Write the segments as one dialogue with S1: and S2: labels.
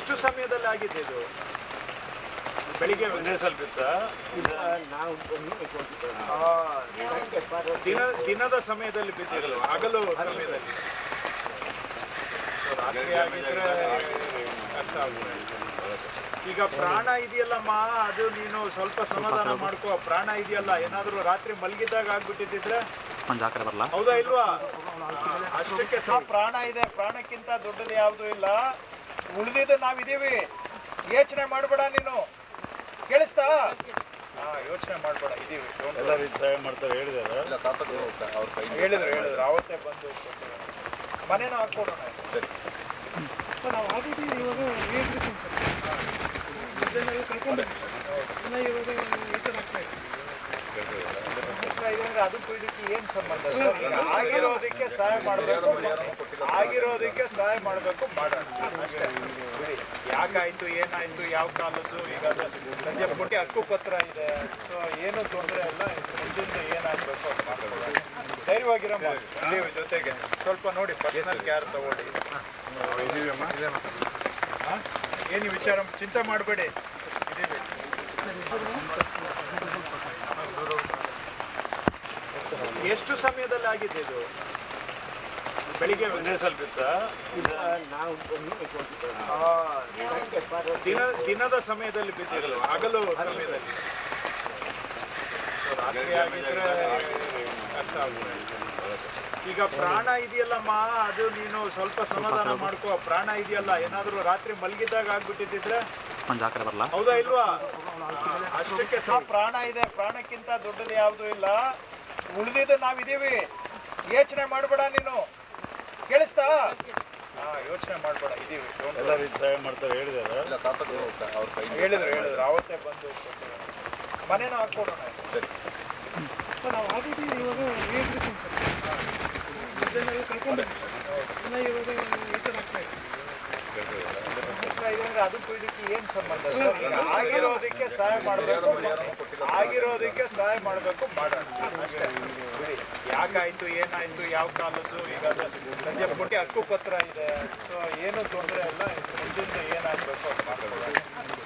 S1: ಎಷ್ಟು ಸಮಯದಲ್ಲಿ ಆಗಿದೆ ಇದು? ಬೆಳಿಗ್ಗೆ
S2: ಒಂದೇ ಸ್ವಲ್ಪ
S1: ದಿನ ದಿನದ ಸಮಯದಲ್ಲಿ ಬಿದ್ದಿರಲ್ಲ ಹಗಲು ಸಮಯದಲ್ಲಿ. ರಾತ್ರಿ ಆಗಿದ್ರೆ ಕಷ್ಟ ಆಗುತ್ತೆ. ಈಗ ಪ್ರಾಣ ಇದೆಯಲ್ಲಮ್ಮ ಅದು ನೀನು ಸ್ವಲ್ಪ ಸಮಾಧಾನ ಮಾಡ್ಕೋ. ಪ್ರಾಣ ಇದೆಯಲ್ಲ ಏನಾದರೂ ರಾತ್ರಿ ಮಲಗಿದ್ದಾಗ ಆಗ್ಬಿಟ್ಟಿದ್ರೆ ಹೌದಾ ಇಲ್ವಾ? ಅಷ್ಟಕ್ಕೆ ಸಹ ಪ್ರಾಣ ಇದೆ ಪ್ರಾಣಕ್ಕಿಂತ ದೊಡ್ಡದು ಯಾವುದು ಇಲ್ಲ. ಉಳಿದಿದ್ದು ನಾವಿದ್ದೀವಿ. ಯೋಚನೆ ಮಾಡಬೇಡ ನೀನು. ಕೇಳಿಸ್ತಾ? ಹಾ ಯೋಚನೆ ಮಾಡಬೇಡ ಇದೀವಿ.
S2: ಎಲ್ಲರೂ ಸಹಾಯ ಮಾಡ್ತಾರೆ ಹೇಳಿದಾರೆ
S1: ಹೇಳಿದ್ರು ಹೇಳಿದ್ರು. ಅವತ್ತೇ ಬಂದು. ಮನೇನ ಹಾಕ್ಕೊಡೋಣ
S3: ಸರ್. ನಾವು ಆಲ್ರೆಡಿ ಇವಾಗ ಕಳ್ಕೊಂಡು ಇನ್ನು ಇವಾಗ
S1: ಇದಂದ್ರೆ ಅದಕ್ಕೂ ಇದಕ್ಕೆ ಏನ್ ಸಂಬಂಧ ಸರ್? ಆಗಿರೋದಕ್ಕೆ ಸಹಾಯ ಮಾಡಬೇಕು ಆಗಿರೋದಕ್ಕೆ ಸಹಾಯ ಮಾಡಬೇಕು ಮಾಡೋಣ. ಯಾಕಾಯ್ತು ಏನಾಯ್ತು ಯಾವ ಕಾಲದ್ದು ಈಗ ಸಂಜೆ ಪುಟ್ಟಿ ಹಕ್ಕುಪತ್ರ ಇದೆ. ಸೊ ಏನು ತೊಂದರೆ ಅಲ್ಲ ಮುಂದಿಂದ ಏನಾಗಬೇಕು ಅಂತ ಮಾಡ್ಕೊಳ್ಳೋಣ. ಧೈರ್ಯವಾಗಿರಮ್ಮ. ನೀವು ಜೊತೆಗೆ. ಸ್ವಲ್ಪ ನೋಡಿ ಪರ್ಸನಲ್ ಕೇರ್ ತಗೊಳ್ಳಿ? ಏನು ವಿಚಾರ? ಚಿಂತೆ ಮಾಡಬೇಡಿ ಇದೀವಿ ಎಷ್ಟು ಸಮಯದಲ್ಲಿ ಆಗಿದೆ ಇದು? ಬೆಳಿಗ್ಗೆ
S2: ಒಂದೇ ಸ್ವಲ್ಪ
S1: ದಿನ ದಿನದ ಸಮಯದಲ್ಲಿ ಬಿದ್ದಿರಲ್ಲ ಹಗಲು ಸಮಯದಲ್ಲಿ. ರಾತ್ರಿ ಆಗಿದ್ರೆ ಕಷ್ಟ ಆಗುತ್ತೆ. ಈಗ ಪ್ರಾಣ ಇದೆಯಲ್ಲಮ್ಮ ಅದು ನೀನು ಸ್ವಲ್ಪ ಸಮಾಧಾನ ಮಾಡ್ಕೋ. ಪ್ರಾಣ ಇದೆಯಲ್ಲ ಏನಾದರೂ ರಾತ್ರಿ ಮಲಗಿದ್ದಾಗ ಆಗ್ಬಿಟ್ಟಿದ್ರೆ ಹೌದಾ ಇಲ್ವಾ? ಅಷ್ಟಕ್ಕೆ ಸಹ ಪ್ರಾಣ ಇದೆ ಪ್ರಾಣಕ್ಕಿಂತ ದೊಡ್ಡದು ಯಾವುದು ಇಲ್ಲ. ಉಳಿದಿದ್ದು ನಾವಿದ್ದೀವಿ. ಯೋಚನೆ ಮಾಡಬೇಡ ನೀನು. ಕೇಳಿಸ್ತಾ? ಹಾ ಯೋಚನೆ ಮಾಡಬೇಡ ಇದೀವಿ.
S2: ಎಲ್ಲರೂ ಸಹಾಯ ಮಾಡ್ತಾರೆ ಹೇಳಿದಾರೆ
S1: ಹೇಳಿದ್ರು. ಹೇಳಿದ್ರು ಅವತ್ತೇ ಬಂದು. ಮನೇನ ಹಾಕೊಡೋಣ
S3: ಸರ್. ನಾವು ಆಲ್ರೆಡಿ ಇವಾಗ ಕಳ್ಕೊಂಡು ಇನ್ನು ಇವಾಗ
S1: ಇದಂದ್ರೆ ಅದಕ್ಕೂ ಇದಕ್ಕೆ ಏನ್ ಸಂಬಂಧ ಸರ್? ಆಗಿರೋದಕ್ಕೆ ಸಹಾಯ ಮಾಡಬೇಕು ಆಗಿರೋದಕ್ಕೆ ಸಹಾಯ ಮಾಡಬೇಕು ಮಾಡೋಣ. ಯಾಕಾಯ್ತು ಏನಾಯ್ತು ಯಾವ ಕಾಲದ್ದು ಈಗ ಅದು ಸಂಜೆ ಪುಟ್ಟಿ ಹಕ್ಕುಪತ್ರ ಇದೆ. ಸೊ ಏನು ತೊಂದರೆ ಅಲ್ಲ ಮುಂದಿಂದ ಏನಾಗಬೇಕು ಅದು ಮಾಡ್ಕೊಳ್ಳೋಣ.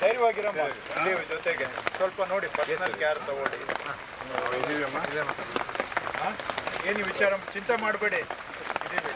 S1: ಧೈರ್ಯವಾಗಿರಮ್ಮ. ನೀವು ಜೊತೆಗೆ. ಸ್ವಲ್ಪ ನೋಡಿ ಪರ್ಸನಲ್ ಕೇರ್ ತಗೊಳ್ಳಿ? ಏನು ವಿಚಾರ? ಚಿಂತೆ ಮಾಡಬೇಡಿ. ಇದೀವಿ